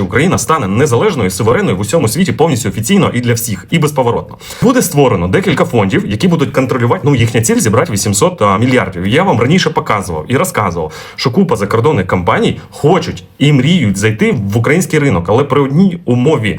нарешті Україна стане незалежною, суверенною в усьому світі повністю офіційно і для всіх, і безповоротно. Буде створено декілька фондів, які будуть контролювати. Ну їхня ціль зібрати 800 а, мільярдів. Я вам раніше показував і розказував, що купа закордонних компаній хочуть і мріють зайти в український ринок, але при одній умові.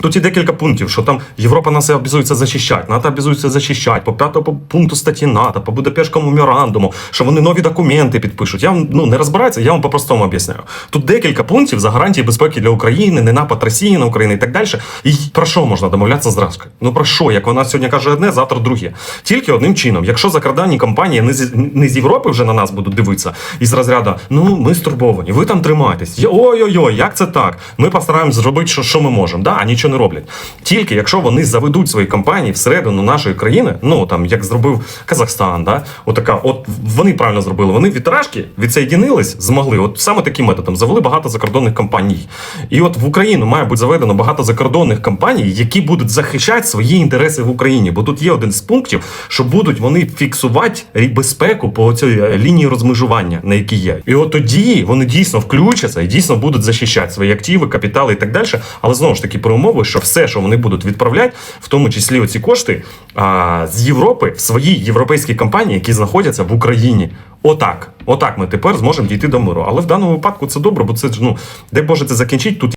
Тут є декілька пунктів, що там Європа нас обязується захищати, НАТО обязується захищати, по п'ятому пункту статті НАТО, по Будапештському меморандуму, що вони нові документи підпишуть. Я вам ну не розбираюся, я вам по-простому об'ясняю. Тут декілька пунктів за гарантії безпеки для України, не напад Росії на Україну і так далі. І про що можна домовлятися з Рашкою? Ну про що? Як вона сьогодні каже одне, завтра друге. Тільки одним чином, якщо закордонні компанії не з, не з Європи вже на нас будуть дивитися, із розряду, ну ми стурбовані, ви там тримайтесь. Ой-ой-ой, як це так? Ми постараємось зробити, що, що ми можемо. Да, а нічого не роблять. Тільки якщо вони заведуть свої компанії всередину нашої країни, ну там як зробив Казахстан, да, отака, от вони правильно зробили. Вони від рашки відсоєдінились, змогли. От саме таким методом завели багато закордонних компаній. І от в Україну має бути заведено багато закордонних компаній, які будуть захищати свої інтереси в Україні. Бо тут є один з пунктів, що будуть вони фіксувати безпеку по цій е, лінії розмежування, на якій є. І от тоді вони дійсно включаться і дійсно будуть захищати свої активи, капітали і так далі. Але знову ж таки, при умови, що все, що вони будуть відправляти, в тому числі оці кошти а, з Європи в свої європейські компанії, які знаходяться в Україні. Отак, отак ми тепер зможемо дійти до миру. Але в даному випадку це добре, бо це ну де Боже це закінчить тут.